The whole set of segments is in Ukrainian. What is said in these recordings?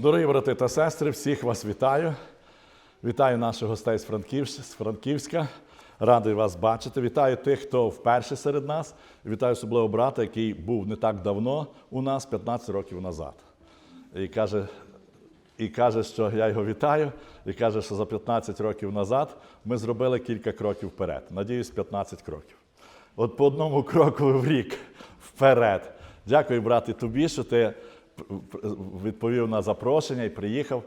Дорогі брати та сестри, всіх вас вітаю. Вітаю наших гостей з Франківська. Радий вас бачити. Вітаю тих, хто вперше серед нас. Вітаю особливо брата, який був не так давно у нас, 15 років назад. І каже, і каже, що я його вітаю, і каже, що за 15 років назад ми зробили кілька кроків вперед. Надіюсь, 15 кроків. От по одному кроку в рік вперед. Дякую, брате, тобі, що ти відповів на запрошення і приїхав.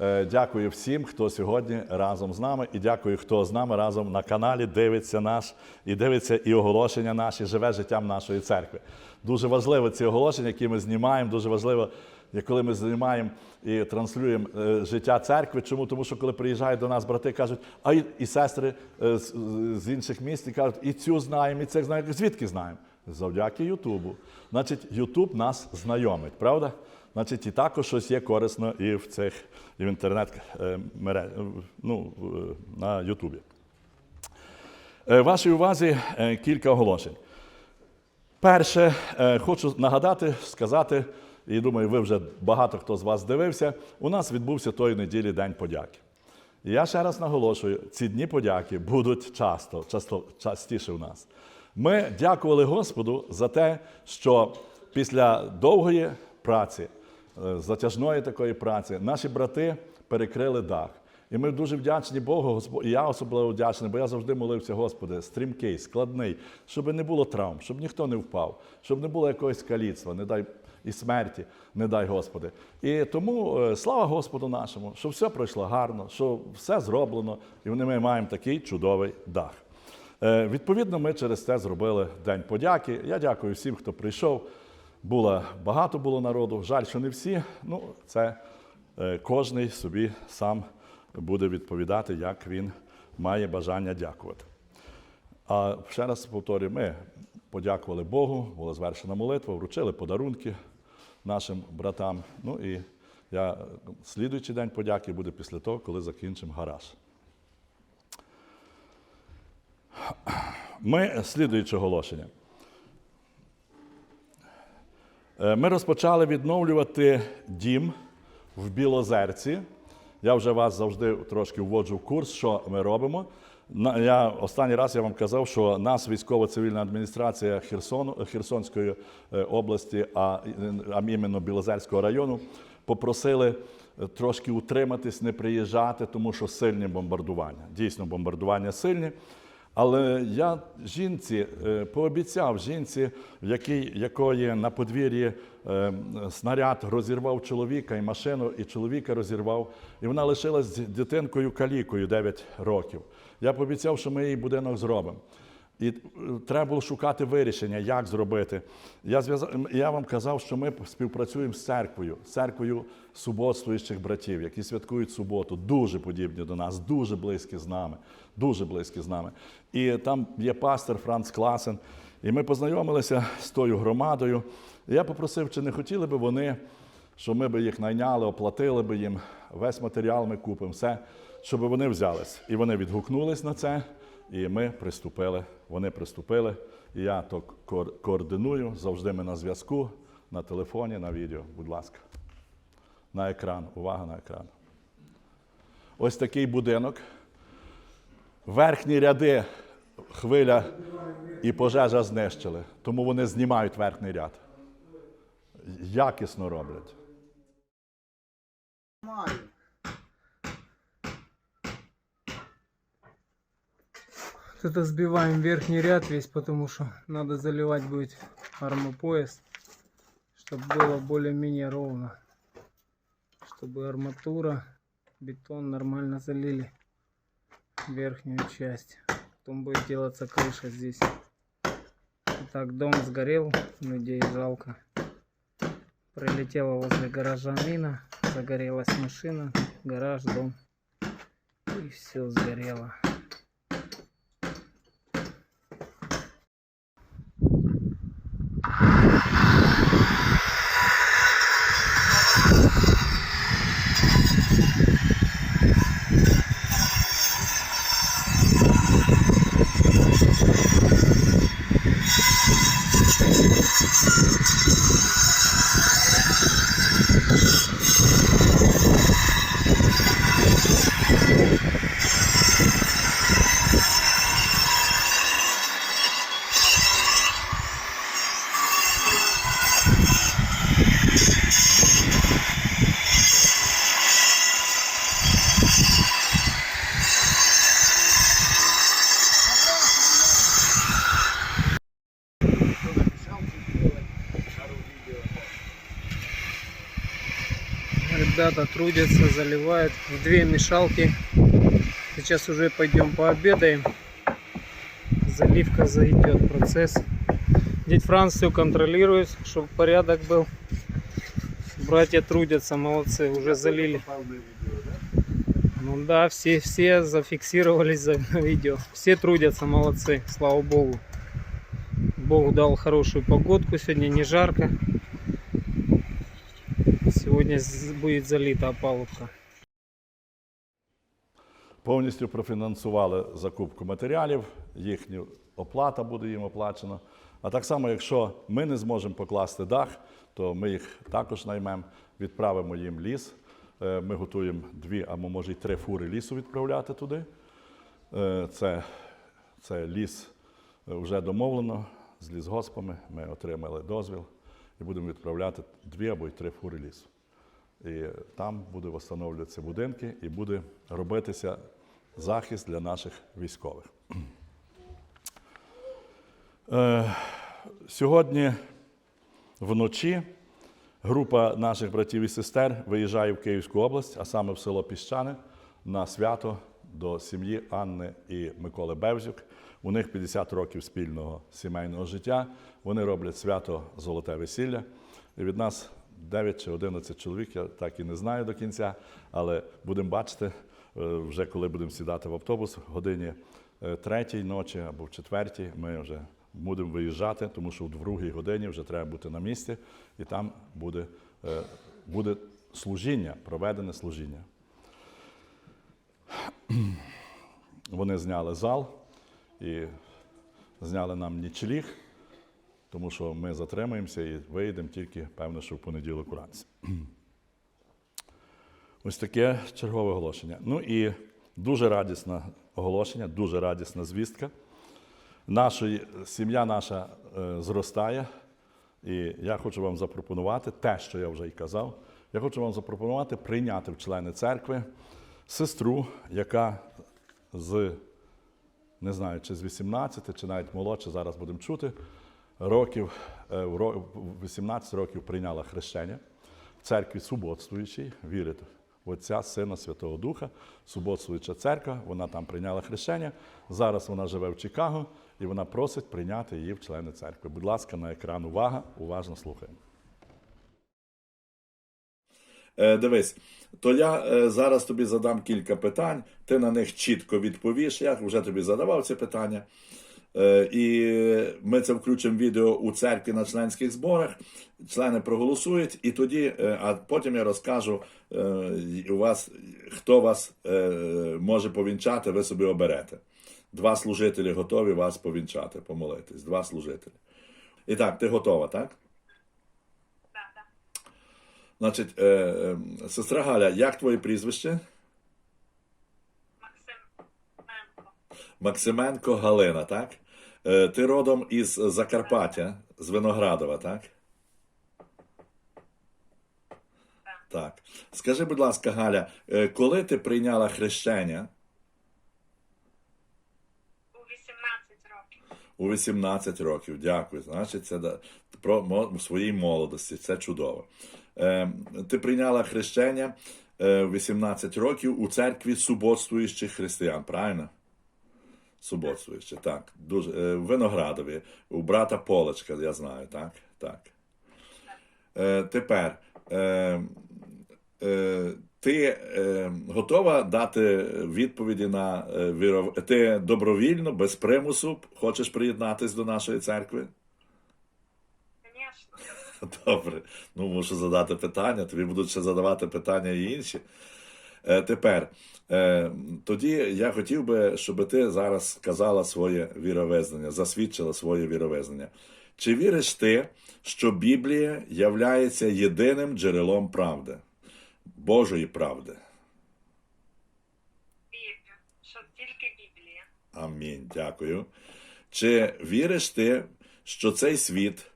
Е, Дякую всім, хто сьогодні разом з нами, і дякую, хто з нами разом на каналі дивиться наш і дивиться і оголошення наші, живе життям нашої церкви. Дуже важливо ці оголошення, які ми знімаємо. Дуже важливо, коли ми знімаємо і транслюємо е, життя церкви. Чому? Тому що коли приїжджають до нас брати, кажуть, а і, і сестри е, з, з інших міст і кажуть, і цю знаємо, і цих знаємо. Звідки знаємо? Завдяки Ютубу. Значить, Ютуб нас знайомить, правда? Значить, і також щось є корисно і в цих і в інтернет е, ну, на Ютубі. Е, Вашій увазі е, кілька оголошень. Перше, е, хочу нагадати, сказати, і думаю, ви вже багато хто з вас дивився. У нас відбувся тої неділі День подяки. І я ще раз наголошую, ці дні подяки будуть часто, часто частіше у нас. Ми дякували Господу за те, що після довгої праці, е, затяжної такої праці, наші брати перекрили дах. І ми дуже вдячні Богу, і я особливо вдячний, бо я завжди молився, Господи, стрімкий, складний, щоб не було травм, щоб ніхто не впав, щоб не було якогось каліцтва, не дай і смерті, не дай Господи. І тому е, слава Господу нашому, що все пройшло гарно, що все зроблено, і ми маємо такий чудовий дах. Е, Відповідно, ми через це зробили День подяки. Я дякую всім, хто прийшов. Було, багато було народу. Жаль, що не всі. Ну, це е, кожний собі сам буде відповідати, як він має бажання дякувати. А ще раз повторюю, ми подякували Богу, була звершена молитва, вручили подарунки нашим братам. Ну і я слідуючий день подяки буде після того, коли закінчимо гараж. Ми слідуюче оголошення. Е, Ми розпочали відновлювати дім в Білозерці. Я вже вас завжди трошки вводжу в курс, що ми робимо. Я, останній раз я вам казав, що нас військово-цивільна адміністрація Херсону, Херсонської е, області, а, а іменно Білозерського району, попросили е, трошки утриматись, не приїжджати, тому що сильні бомбардування. Дійсно, бомбардування сильні. Але я жінці е, пообіцяв жінці, в якій, якої на подвір'ї е, снаряд розірвав чоловіка і машину, і чоловіка розірвав, і вона лишилась з дитинкою калікою 9 років. Я пообіцяв, що ми їй будинок зробимо. І е, треба було шукати вирішення, як зробити. Я, зв'язав, я вам казав, що ми співпрацюємо з церквою, церквою суботствуючих братів, які святкують суботу, дуже подібні до нас, дуже близькі з нами, дуже близькі з нами. І там є пастор Франц Класен. І ми познайомилися з тою громадою. Я попросив, чи не хотіли би вони, щоб ми б їх найняли, оплатили би їм весь матеріал, ми купимо все, щоб вони взялись. І вони відгукнулись на це. І ми приступили, вони приступили. І я то координую, завжди ми на зв'язку, на телефоні, на відео. Будь ласка. На екран. Увага на екран. Ось такий будинок. Верхні ряди хвиля і пожежа знищили. Тому вони знімають верхній ряд. Якісно роблять. Это сбиваем верхний ряд весь, потому что надо заливать будет армопояс, чтобы было более-менее ровно. Чтобы арматура, бетон нормально залили верхнюю часть. Потом будет делаться крыша здесь. Итак, дом сгорел, людей жалко. Прилетела возле гаража мина, загорелась машина, гараж, дом. И все сгорело. Ребята трудятся, заливают в две мешалки. Сейчас уже пойдем пообедаем. Заливка зайдет процесс. Дядь Франц все контролирует, чтобы порядок был. Братья трудятся, молодцы, уже залили. Ну да, все, все зафиксировались за видео. Все трудятся, молодцы, слава богу. Бог дал хорошую погодку, сегодня не жарко. Сегодня будет залита опалубка. Повністю профінансували закупку матеріалів, їхня оплата буде їм оплачена. А так само, якщо ми не зможемо покласти дах, то ми їх також наймемо, відправимо їм ліс. Е, Ми готуємо дві, або може й три фури лісу відправляти туди. Е, Це, це ліс е, вже домовлено з лісгоспами. Ми отримали дозвіл і будемо відправляти дві або й три фури лісу. І там буде встановлюватися будинки і буде робитися захист для наших військових. Е, Сьогодні вночі група наших братів і сестер виїжджає в Київську область, а саме в село Піщане, на свято до сім'ї Анни і Миколи Бевзюк. У них 50 років спільного сімейного життя. Вони роблять свято Золоте весілля. І від нас 9 чи 11 чоловік, я так і не знаю до кінця, але будемо бачити, е, вже коли будемо сідати в автобус в годині е, третій ночі або в четвертій, ми вже будемо виїжджати, тому що в другій годині вже треба бути на місці, і там буде, е, буде служіння, проведене служіння. Вони зняли зал і зняли нам нічліг, тому що ми затримаємося і виїдемо тільки, певно, що в понеділок уранці. Ось таке чергове оголошення. Ну і дуже радісне оголошення, дуже радісна звістка. Наша сім'я наша е, зростає, і я хочу вам запропонувати те, що я вже й казав. Я хочу вам запропонувати прийняти в члени церкви сестру, яка з не знаю, чи з 18, чи навіть молодше, зараз будемо чути, років, е, в ро- в 18 років прийняла хрещення в церкві суботствуючій, вірить в Отця, Сина, Святого Духа, суботствуюча церква, вона там прийняла хрещення. Зараз вона живе в Чикаго і вона просить прийняти її в члени церкви. Будь ласка, на екран увага, уважно слухаємо. Е, дивись, то я е, зараз тобі задам кілька питань, ти на них чітко відповіш. Я вже тобі задавав ці питання. Е, і ми це включимо відео у церкві на членських зборах. Члени проголосують, і тоді, е, а потім я розкажу е, у вас, хто вас може повінчати, ви собі оберете. Два служителі готові вас повінчати, помолитись. Два служителі. І так, ти готова, так? Значить, е, е, сестра Галя, як твоє прізвище? Максименко. Максименко Галина, так? Е, ти родом із Закарпаття, з Виноградова, так? Так. Скажи, будь ласка, Галя, е, коли ти прийняла хрещення У 18 років. у 18 років? Дякую. Значить, це про своїй молодості. Це чудово. Е, ти прийняла хрещення е, 18 років у церкві суботствуючих християн, правильно? Суботствуючи, так. Дуже, е, в Виноградові, у брата Полочка, я знаю, так? Так. Е, тепер. Е, е, ти е, готова дати відповіді на е, віро... Ти добровільно, без примусу хочеш приєднатись до нашої церкви? Звісно. Добре. Ну, мушу задати питання, тобі будуть ще задавати питання і інші. Е, тепер, тоді я хотів би, щоб ти зараз сказала своє віровизнання, засвідчила своє віровизнання. Чи віриш ти, що Біблія являється єдиним джерелом правди, Божої правди? Вірю, що тільки Біблія. Амінь. Дякую. Чи віриш ти, що цей світ,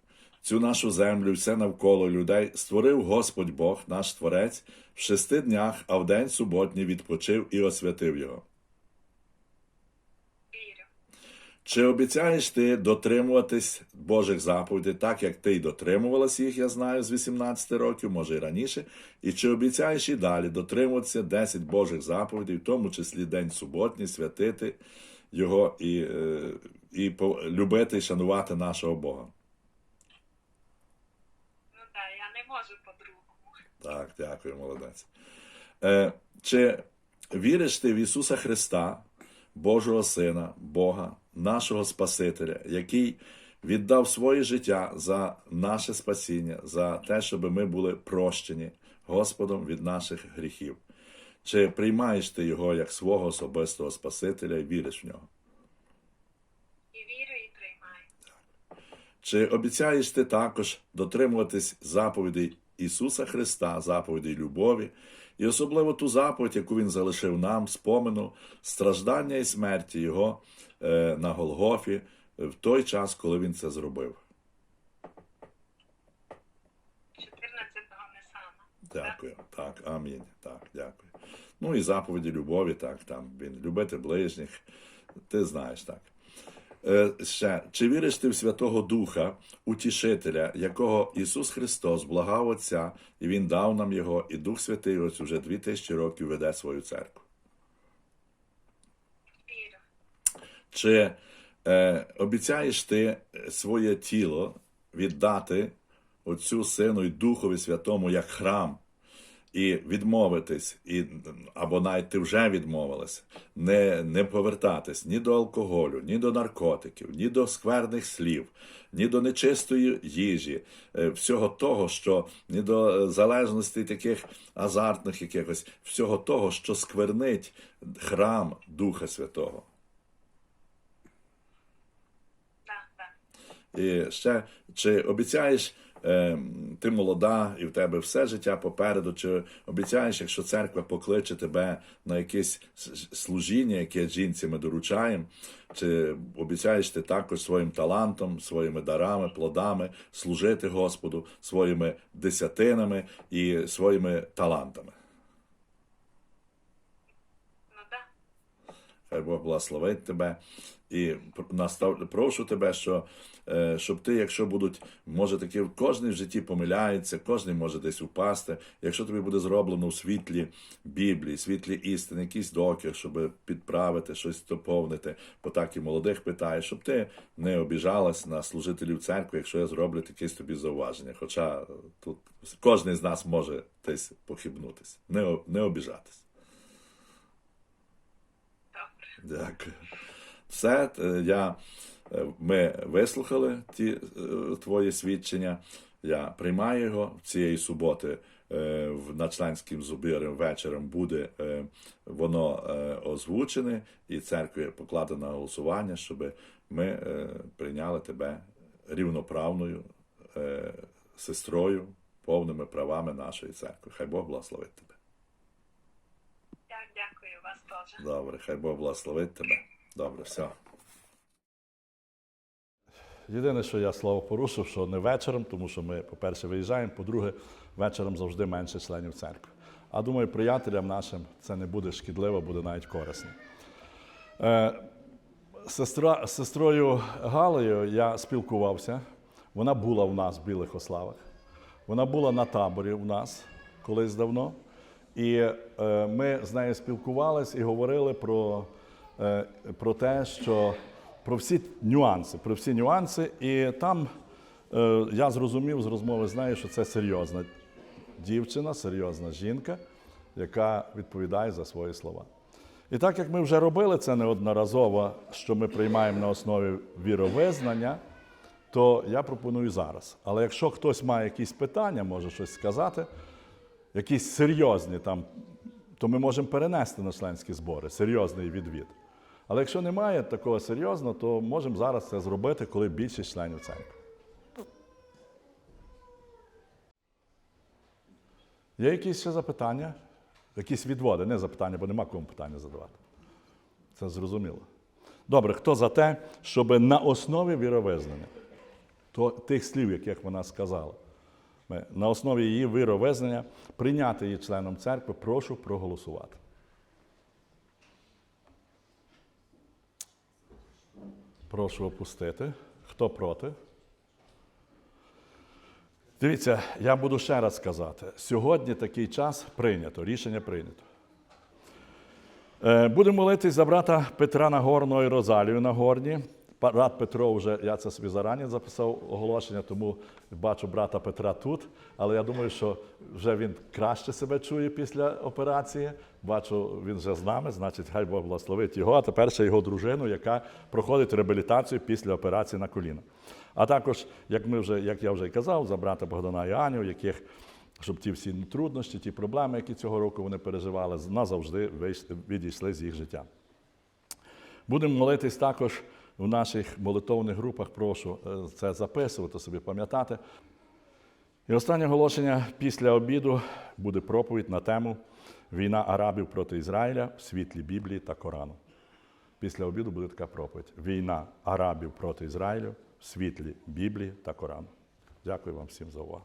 цю нашу землю, все навколо людей створив Господь Бог, наш Творець, в шести днях, а в день суботній відпочив і освятив його? Чи обіцяєш ти дотримуватись Божих заповідей, так як ти й дотримувалась їх, я знаю, з 18 років, може і раніше. І чи обіцяєш і далі дотримуватися 10 Божих заповідей, в тому числі День суботній, святити його і, е, і любити і шанувати нашого Бога? Ну так, я не можу. Так, дякую, молодець. Е, чи віриш ти в Ісуса Христа, Божого Сина, Бога, нашого Спасителя, який віддав своє життя за наше спасіння, за те, щоб ми були прощені Господом від наших гріхів? Чи приймаєш ти його як свого особистого Спасителя і віриш в нього? І вірю, і приймаю. Чи обіцяєш ти також дотримуватись заповідей Ісуса Христа, заповідей любові, і особливо ту заповідь, яку Він залишив нам, спомину страждання і смерті Його е, на Голгофі в той час, коли Він це зробив? 14-го Нисана. Дякую. Так, амінь. Так, дякую. Ну і заповіді любові, так, там він любити ближніх. Ти знаєш так. Е, ще, чи віриш ти в Святого Духа, утішителя, якого Ісус Христос благав Отця, і Він дав нам Його, і Дух Святий ось уже дві тисячі років веде свою церкву? Чи е, обіцяєш ти своє тіло віддати Отцю Сину і Духові Святому як храм, і відмовитись, і, або навіть ти вже відмовилась, не, не повертатись ні до алкоголю, ні до наркотиків, ні до скверних слів, ні до нечистої їжі, е, всього того, що ні до е, залежностей таких азартних якихось, всього того, що сквернить храм Духа Святого. І ще чи обіцяєш, ти молода, і в тебе все життя попереду, чи обіцяєш, якщо церква покличе тебе на якесь служіння, яке жінці ми доручаємо, чи обіцяєш ти також своїм талантом, своїми дарами, плодами служити Господу, своїми десятинами і своїми талантами? Ну. Хай Бог благословить тебе. І настав, прошу тебе, що, щоб ти, якщо будуть, може таки, кожен в житті помиляється, кожен може десь упасти. Якщо тобі буде зроблено у світлі Біблії, світлі істини, якийсь докір, щоб підправити, щось доповнити, бо так і молодих питає, щоб ти не обіжалась на служителів церкви, якщо я зроблю якесь тобі зауваження. Хоча е, тут кожен з нас може десь похибнутися. Не, не обіжатись. Дякую. Все, е, я, е, ми вислухали ті е, твої свідчення. Я приймаю його цієї суботи. е, в- На членським зубіром вечором буде е, воно е, озвучене, і церкві покладено голосування, щоб ми е, прийняли тебе рівноправною е, сестрою, повними правами нашої церкви. Хай Бог благословить тебе. Я дякую вас теж. Добре, хай Бог благословить тебе. Добре, все. Єдине, що я слово порушив, що не вечором, тому що ми, по-перше, виїжджаємо, по-друге, вечором завжди менше членів церкви. А думаю, приятелям нашим це не буде шкідливо, буде навіть корисно. Е, сестра, сестрою Галею я спілкувався. Вона була у нас в Білих Ославах. Вона була на таборі у нас колись давно. І е, ми з нею спілкувалися і говорили про, е, про те, що про всі нюанси, про всі нюанси. І там е, я зрозумів з розмови з нею, що це серйозна дівчина, серйозна жінка, яка відповідає за свої слова. І так як ми вже робили це неодноразово, що ми приймаємо на основі віровизнання, то я пропоную зараз. Але якщо хтось має якісь питання, може щось сказати, якісь серйозні там, то ми можемо перенести на членські збори, серйозний відвід. Але якщо немає такого серйозного, то можемо зараз це зробити, коли більшість членів церкви. Є якісь ще запитання? Якісь відводи, не запитання, бо нема кому питання задавати. Це зрозуміло. Добре, хто за те, щоб на основі віровизнання, то тих слів, яких вона сказала, ми на основі її віровизнання прийняти її членом церкви, прошу проголосувати. Прошу опустити. Хто проти? Дивіться, я буду ще раз сказати. Сьогодні такий час прийнято, рішення прийнято. Е, Будемо молитись за брата Петра Нагорного і Розалію Нагорні. Брат Петро вже, я це собі зарані записав оголошення, тому бачу брата Петра тут. Але я думаю, що вже він краще себе чує після операції. Бачу, він вже з нами, значить, хай Бог благословить його, а тепер ще його дружину, яка проходить реабілітацію після операції на коліна. А також, як ми вже, як я вже й казав, за брата Богдана і Аню, яких щоб ті всі труднощі, ті проблеми, які цього року вони переживали, назавжди відійшли з їх життя. Будемо молитись також в наших молитовних групах. Прошу е, це записувати, собі пам'ятати. І останнє оголошення після обіду буде проповідь на тему Війна Арабів проти Ізраїля в світлі Біблії та Корану. Після обіду буде така проповідь: Війна Арабів проти Ізраїлю в світлі Біблії та Корану. Дякую вам всім за увагу.